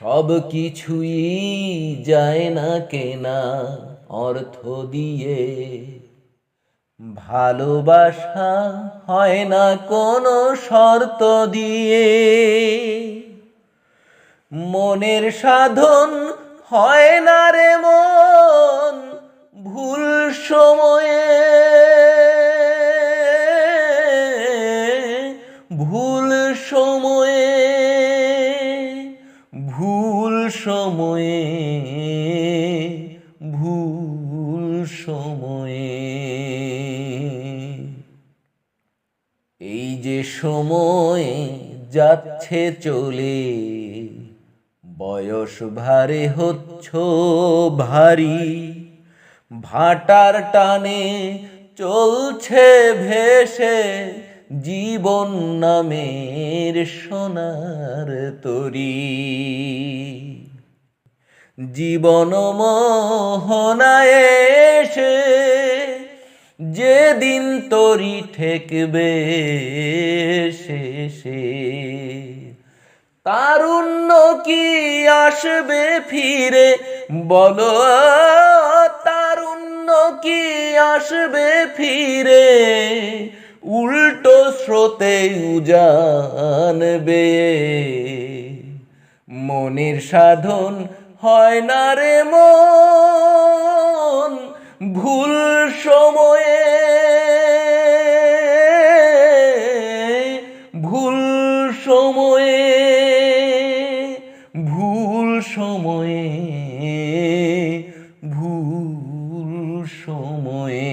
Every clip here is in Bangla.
সব কিছুই যায় না কেনা অর্থ দিয়ে। ভালোবাসা হয় না কোনো শর্ত দিয়ে। মনের সাধন হয় না রে মন। সময়ে, ভুল সময়ে। এই যে সময় যাচ্ছে চলে, বয়স ভারে হচ্ছ ভারী, ভাটার টানে চলছে ভেসে জীবন নামের সোনার তরী। জীবন মোহনায় এসে যেদিন তরি ঠেকবে শেষে তারুণ্য কি আসবে ফিরে বলো? তারুণ্য কি আসবে ফিরে? উল্টো স্রোতে উজানবে। মনের সাধন হয় না রে মন ভুল সময়ে। ভুল সময়ে ভুল সময়ে ভুল সময়ে।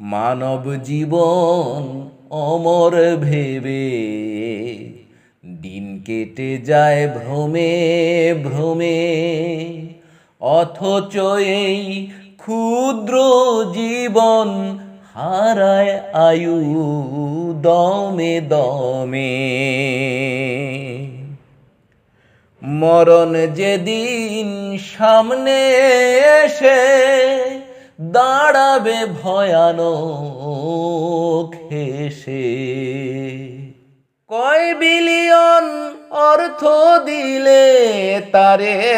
মানব জীবন অমর ভেবে দিন কেটে যায় ভ্রমে ভ্রমে। অথচ এই ক্ষুদ্র জীবন হারায় আয়ু দমে দমে। মরণ যেদিন সামনে এসে দাঁড়াবে ভয়ানক হেসে। কয় বিলিয়ন অর্থ দিলে তারে?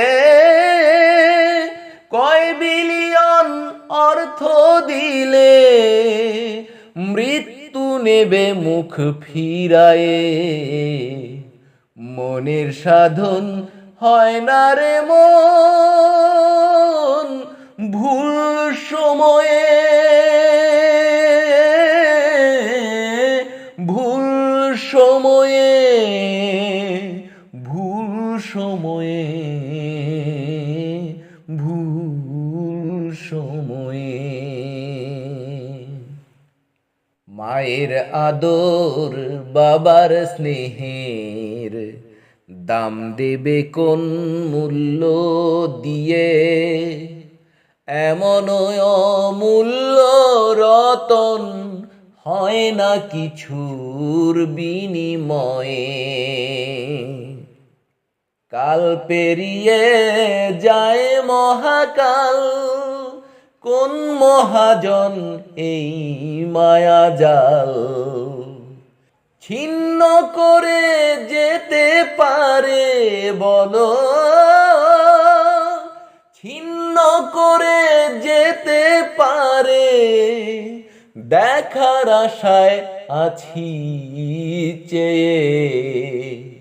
কয় বিলিয়ন অর্থ দিলে মৃত্যু নেবে মুখ ফিরায়ে? মনের সাধন হয় না রে মন, ভুল সময়ে সময়ে, ভুল সময়ে। মায়ের আদর বাবার স্নেহের দাম দেবে কোন মূল্য দিয়ে? এমন অমূল্য রতন হয় না কিছুর বিনিময়ে। কাল পেরিয়ে যায় মহাকাল। কোন মহাজন এই মায়া জাল? ছিন্ন করে যেতে পারে বলো। ছিন্ন করে যেতে পারে। দেখার আশায় আছি চেয়ে।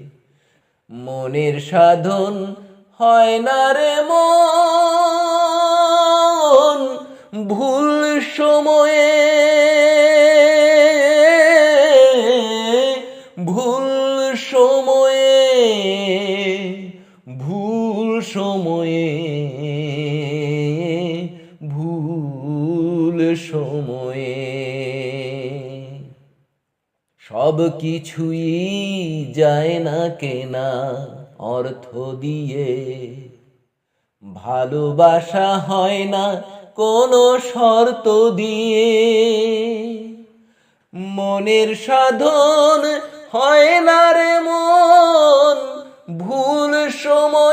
মনের সাধন হয় না রে মন। ভুল সময়ে ভুল সময়ে ভুল সময়ে ভুল সময়ে সব কিছুই যায় না কেনা অর্থ দিয়ে। ভালোবাসা হয় না কোনো শর্ত দিয়ে। মনের সাধন হয় না রে মন, ভুল সময়ে